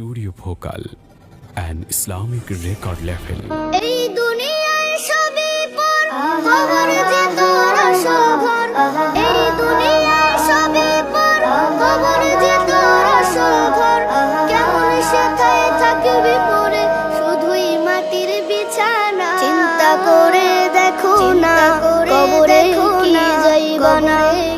studio vocal, an Islamic record label.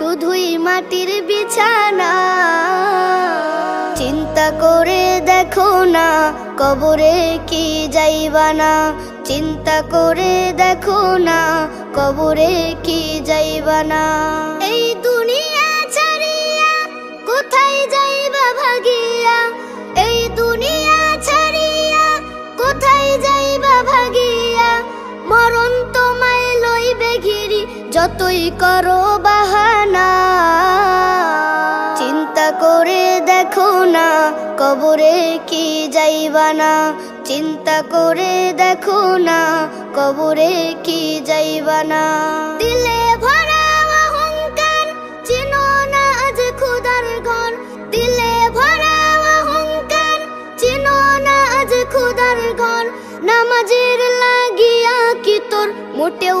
শুধুই মাটির বিছানা। চিন্তা করে দেখো না, কবরে কি যাইবা না। চিন্তা করে দেখো না, কবরে কি যাইবা না। এই যতই করো বাহানা, চিন্তা করে দেখো না কবরে কি যাইবা না চিন্তা করে দেখো না কবরে কি যাইবা না দিলে চিনো না দিলে ভরা চিনো না আজ ঘর লাগিয়া কি তোর মোটেও